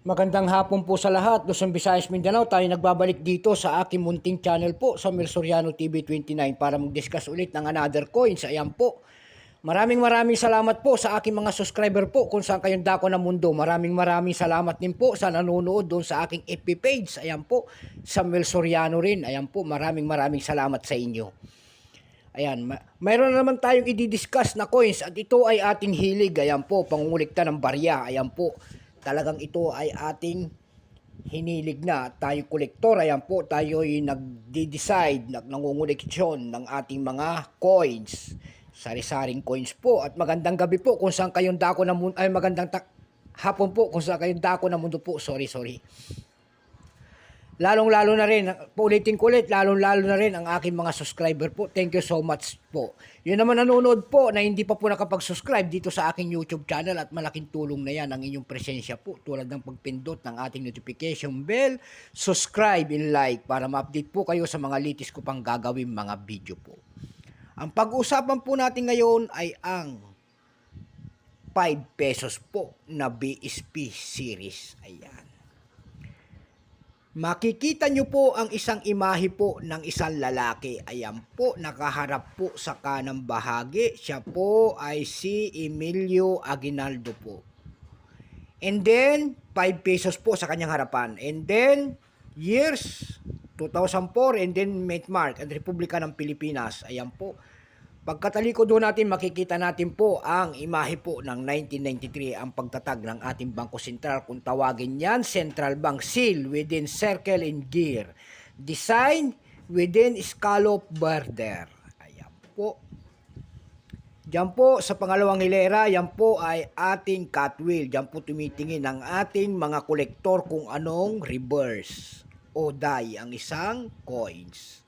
Magandang hapon po sa lahat. Luzon, Visayas, Mindanao. Tayo nagbabalik dito sa aking munting channel po sa Mel Soriano TV 29 para mag-discuss ulit ng another coins. Ayan po. Maraming maraming salamat po sa aking mga subscriber po kung saan kayong dako ng mundo. Maraming maraming salamat din po sa nanonood doon sa aking FB page. Ayan po. Sa Mel Soriano rin. Ayan po. Maraming maraming salamat sa inyo. Ayan, ma- mayroon na naman tayong i-discuss na coins at ito ay ating hilig. Ayan po, pangungulikta ng barya. Ayan po, talagang ito ay ating hinilig na. Tayo kolektor, ayan po, tayo ay nagde-decide, nag nangunguleksyon ng ating mga coins. Sari-saring coins po. At magandang gabi po kung saan kayong dako ng mundo, ay magandang hapon po kung saan kayong dako ng mundo po. Sorry, sorry. Lalong-lalo na rin, paulitin ko ulit, lalong-lalo na rin ang aking mga subscriber po. Thank you so much po. Yun naman nanonood po na hindi pa po nakapag-subscribe dito sa aking YouTube channel at malaking tulong na yan ang inyong presensya po tulad ng pagpindot ng ating notification bell, subscribe and like para ma-update po kayo sa mga litis ko pang gagawin mga video po. Ang pag-uusapan po natin ngayon ay ang 5 pesos po na BSP series. Ayan. Makikita nyo po ang isang imahe po ng isang lalaki. Ayan po, nakaharap po sa kanang bahagi. Siya po ay si Emilio Aguinaldo po. And then, 5 pesos po sa kanyang harapan. And then, years, 2004, and then Mark at Republika ng Pilipinas. Ayan po. Pagkataliko doon natin, makikita natin po ang imahe po ng 1993, ang pagtatag ng ating Bangko Sentral. Kung tawagin yan, Central Bank Seal within Circle and Gear. Design within Scallop Border. Ayan po. Diyan po sa pangalawang hilera, yan po ay ating catwheel. Diyan po tumitingin ang ating mga kolektor kung anong reverse o die ang isang coins.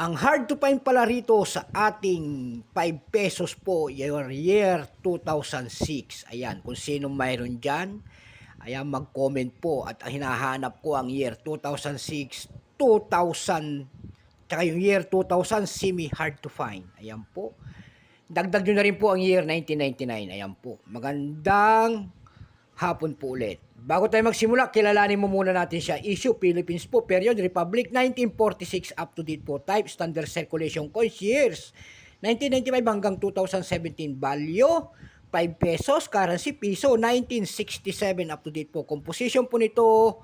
Ang hard to find pala rito sa ating 5 pesos po, your year 2006. Ayan, kung sino mayroon dyan, ayan, mag-comment po. At ang hinahanap ko ang year 2006, 2000, tsaka yung year 2000, semi hard to find. Ayan po. Dagdag nyo na rin po ang year 1999. Ayan po. Magandang hapon po ulit. Bago tayo magsimula, kilalanin mo muna natin siya. Issue, Philippines po, period, Republic, 1946, up to date po, type, standard circulation coins, years, 1995 hanggang 2017, value, 5 pesos, currency, piso, 1967, up to date po. Composition po nito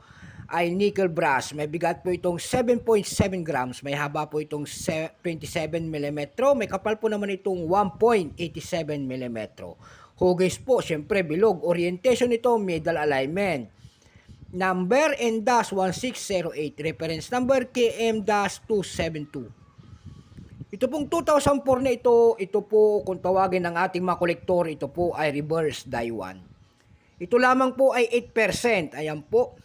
ay nickel brass. May bigat po itong 7.7 grams. May haba po itong se- 27 mm. May kapal po naman itong 1.87 mm. Hugis po, syempre bilog. Orientation nito, middle alignment. Number and dash 1608. Reference number KM-272. Ito pong 2004 na ito, ito po kung tawagin ng ating mga kolektor, ito po ay reverse die 1. Ito lamang po ay 8%. Ayan po.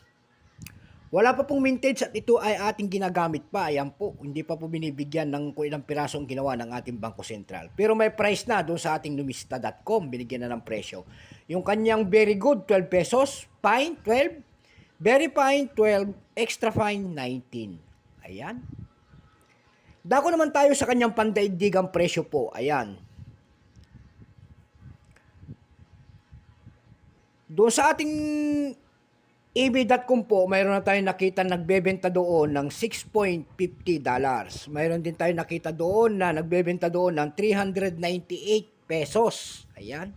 Wala pa pong mintage at ito ay ating ginagamit pa. Ayan po, hindi pa po binibigyan ng kung ilang piraso ang ginawa ng ating Bangko Sentral. Pero may price na doon sa ating numista.com, binigyan na ng presyo. Yung kanyang very good, 12 pesos. Fine, 12. Very fine, 12. Extra fine, 19. Ayan. Dako naman tayo sa kanyang pandaigdigang presyo po. Ayan. Doon sa ating EB.com po, mayroon na tayong nakita nagbebenta doon ng 6.50 dollars. Mayroon din tayong nakita doon na nagbebenta doon ng 398 pesos. Ayan.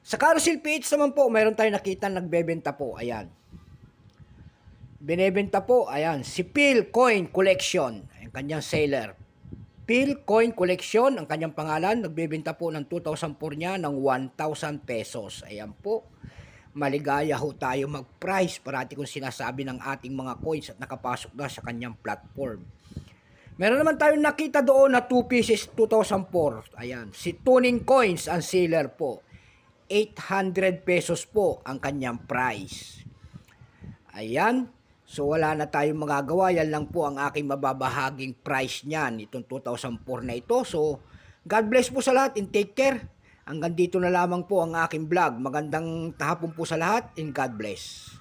Sa Carousel PH naman po, mayroon tayong nakita nagbebenta po. Ayan. Binebenta po, ayan, si Phil Coin Collection, ang kanyang seller. Phil Coin Collection, ang kanyang pangalan, nagbebenta po ng 2004 niya ng 1,000 pesos. Ayan po. Maligaya ho tayo mag-price parati kung sinasabi ng ating mga coins at nakapasok na sa kanyang platform. Meron naman tayong nakita doon na 2 pieces 2004. Ayan, si Tuning Coins ang seller po. 800 pesos po ang kanyang price. Ayan. So wala na tayong magagawa. Yan lang po ang aking mababahaging price niyan. Itong 2004 na ito. So God bless po sa lahat and take care. Hanggang dito na lamang po ang aking vlog. Magandang tahapon po sa lahat and God bless.